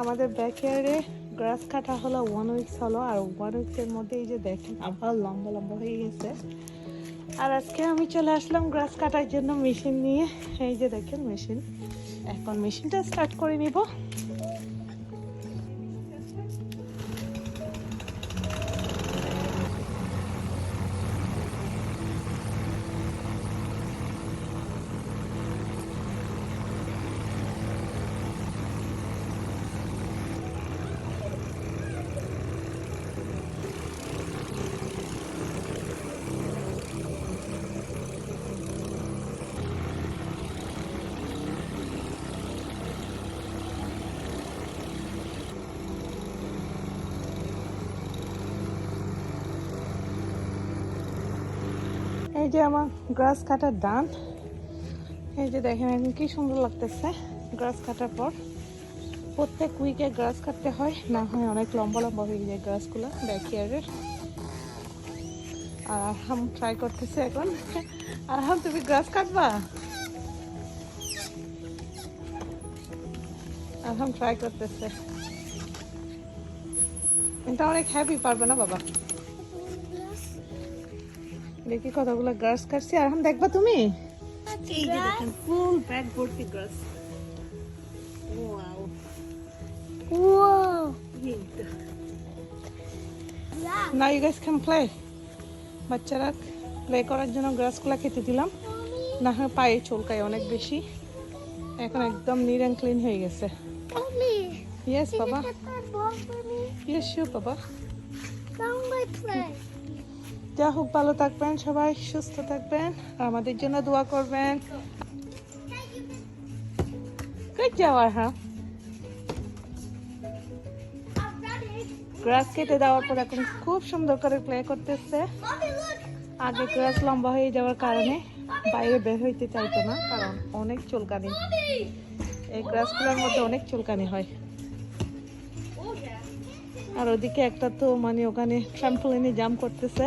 আমাদের ব্যাকয়ার্ডে গ্রাস কাটা হলো ওয়ান উইকস হলো, আর ওয়ান উইকসের মধ্যে এই যে দেখেন আবার লম্বা লম্বা হয়ে গেছে। আর আজকে আমি চলে আসলাম গ্রাস কাটার জন্য মেশিন নিয়ে। এই যে দেখেন মেশিন এখন মেশিনটা স্টার্ট করে নিব। এই যে আমার গ্রাস কাটার ডান এই যে দেখেন এখন কি সুন্দর লাগতেছে গ্রাস কাটার পর। প্রত্যেক উইকে গ্রাস কাটতে হয়, না হয় অনেক লম্বা লম্বা হয়ে যায় গ্রাসগুলো ব্যাকয়ার্ডের আর আরহাম ট্রাই করতেছে এখন। আরহাম, তুমি গ্রাস কাটবা? আরহাম ট্রাই করতেছে। এটা অনেক হ্যাপি পারবে না বাবা? দেখি কতগুলো গ্রাস কাটছি। আর এখন দেখবা তুমি? এই যে দেখেন ফুল ব্যাগ ভর্তি গ্রাস ওয়াও Whoa. না ইউ গাইস ক্যান প্লে বাচ্চারা প্লে করার জন্য গ্রাসগুলো খেতে দিলাম। না হয় পায়ে চুলকায় অনেক বেশি। এখন একদম নিট অ্যান্ড ক্লিন হয়ে গেছে। ইয়েস বাবা? ইয়েস শিওর বাবা. যা হোক, ভালো থাকবেন, সবাই সুস্থ থাকবেন, আমাদের জন্য দোয়া করবেন যাওয়ার হ্যাঁ গ্রাস কেটে দেওয়ার পর এখন খুব সুন্দর করে প্লে করতেছে আগে গ্রাস লম্বা হয়ে যাওয়ার কারণে বাইরে বের হইতে চাইতো না, কারণ অনেক চুলকানি. এই গ্রাসগুলোর মধ্যে অনেক চুলকানি হয়. আর ওদিকে একটা তো মানে ওখানে ট্রাম্পলিনে জাম্প করতেছে.